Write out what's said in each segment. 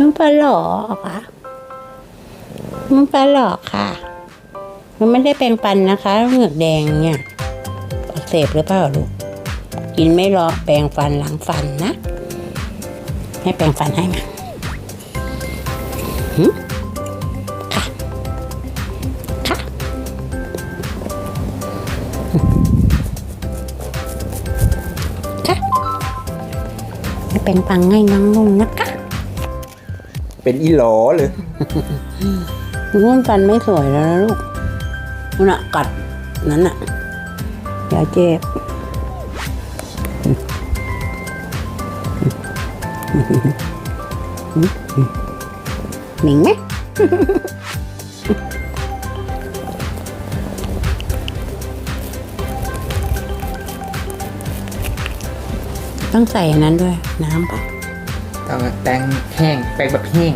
มันปลาหลอกค่ะมันปลาหลอกค่ะ มันไม่ได้แปรงฟันนะคะเหงือกแดงเนี่ยอักเสบหรือเปล่าลูกกินไม่รอแปรงฟันหลังฟันนะให้แปรงฟันให้มาหึค่ะ ค่ะ ค่ะให้แปรงฟันให้น้องนุ่มนะคะ เป็นอีหลอเลย นุ่นฟันไม่สวยแล้วนะลูกนั่นอะกัดนั้นอะอย่าเจ็บหมิงไหม ต้องใส่อันนั้นด้วย น้ำปะ ต้องแตงแห้งแปงแบบแห้ง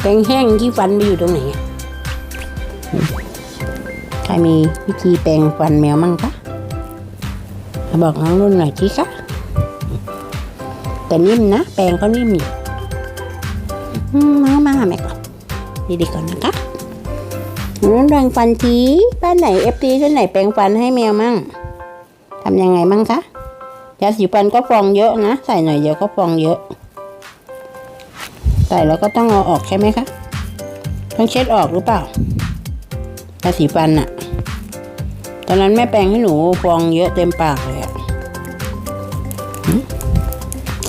แป้งแห้งที่ฟันไปอยู่ตรงไหนใครมีวิธีแปรงฟันแมวมั่งคะมาบอกน้องรุ่นหน่อยทีคะแต่นิ่มนะ แปรงเขานิ่มอยู่มามาหาแม่ก่อนดีๆก่อนนะคะรุ่นแปรงฟันทีบ้านไหนเอฟซีท่านไหนแปรงฟันให้แมวมั่งทำยังไงมั่งคะยาสีฟันก็ฟองเยอะนะ ใส่หน่อยเดียวก็ฟองเยอะ ใส่แล้วก็ต้องเอาออกใช่ไหมคะ ต้องเช็ดออกหรือเปล่ายาสีฟันอะตอนนั้นแม่แปรงให้หนูฟองเยอะเต็มปากเลยอะหึ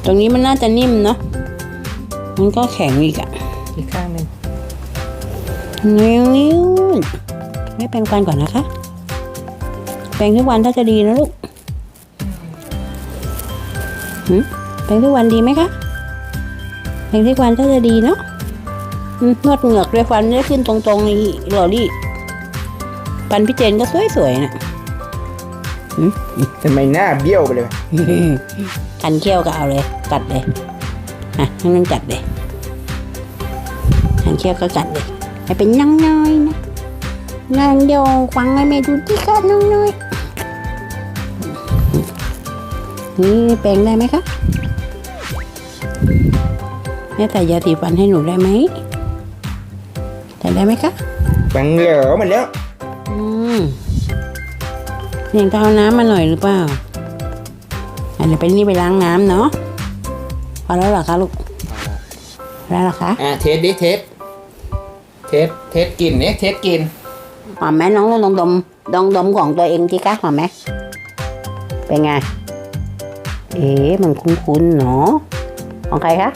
ตรงนี้มันน่าจะนิ่มเนาะ มันก็แข็งอีกอะอีกข้างหนึ่งนิ้วนิ้วไม่แปรงฟันก่อนนะคะ แปรงทุกวันถ้าจะดีนะลูกหึแปรงทุกวันดีไหมคะ แปรงทุกวันถ้าจะดีเนาะอืมนวดเหงือกด้วยฟันจะขึ้นตรงๆนี่หล่อรี่ฟันพี่เจนก็สวยๆนะทำไมหน้าเบี้ยวไปเลยคันเขี้ยวก็เอาเลยกัดเลยอะให้มันกัดเลยคันเขี้ยวก็กัดเลยให้เป็นน้องน้อยนะนางเดียวฟังให้แม่ดูที่กัดน้องน้อยนี่แปรงได้ไหมคะแม่ใส่ยาสีฟันให้หนูได้ไหมใส่ได้ไหมคะแปงเหลอมาแล้วอืมเนียงต้องเอาน้ำมาหน่อยหรือเปล่าอะเดี๋ยวไปนี่ไปล้างน้ำเนาะพอแล้วเหรอคะลูกพอแล้วเหรอคะอะเทสดิเทสเทสเทสกลินเนี่ยเทสกลินหอมไหมน้องลองดมลองดมของตัวเองทีคะหอมไหมเป็นไง เอ๊ะมันคุ้นๆเนาะของใครคะ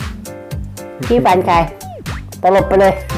ที่ฟันใครตลบไปเลย